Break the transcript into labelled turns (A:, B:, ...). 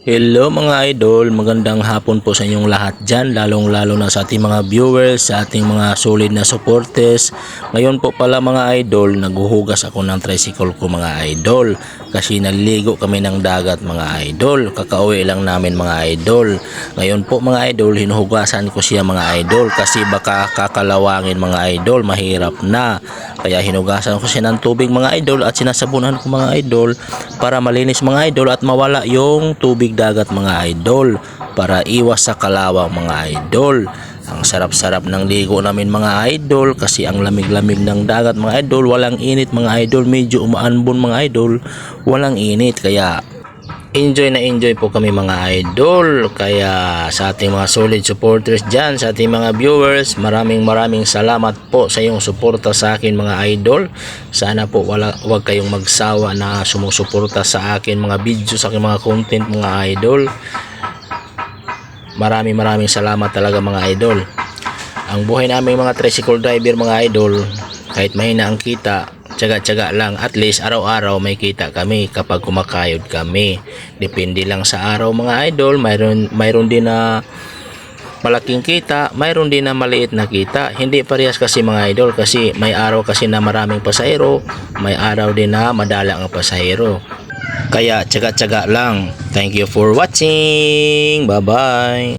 A: Hello mga idol, magandang hapon po sa inyong lahat dyan, lalong lalo na sa ating mga viewers, sa ating mga solid na supporters. Ngayon po pala mga idol, naghuhugas ako ng tricycle ko mga idol. Kasi naligo kami ng dagat mga idol, kakauwi lang namin mga idol. Ngayon po mga idol, hinuhugasan ko siya mga idol kasi baka kakalawangin mga idol, mahirap na. Kaya hinugasan ko siya ng tubig mga idol at sinasabunan ko mga idol para malinis mga idol at mawala yung dagat mga idol para iwas sa kalawang mga idol. Ang sarap-sarap ng ligo namin mga idol kasi ang lamig-lamig ng dagat mga idol, walang init mga idol, medyo umaanbon mga idol, walang init kaya enjoy na enjoy po kami mga idol. Kaya sa ating mga solid supporters dyan sa ating mga viewers maraming maraming salamat po sa iyong suporta sa akin mga idol. Sana po wala, wag kayong magsawa na sumusuporta sa akin mga video sa aking mga content mga idol. Maraming maraming salamat talaga mga idol. Ang buhay namin mga tricycle driver mga idol kahit mahina ang kita tsaga-tsaga lang. At least araw-araw may kita kami kapag kumakayod kami. Depende lang sa araw mga idol. Mayroon, mayroon din na malaking kita mayroon din na maliit na kita. Hindi parehas kasi mga idol kasi may araw kasi na maraming pasahero may araw din na madala ang pasahero. Kaya tsaga-tsaga lang. Thank you for watching. Bye bye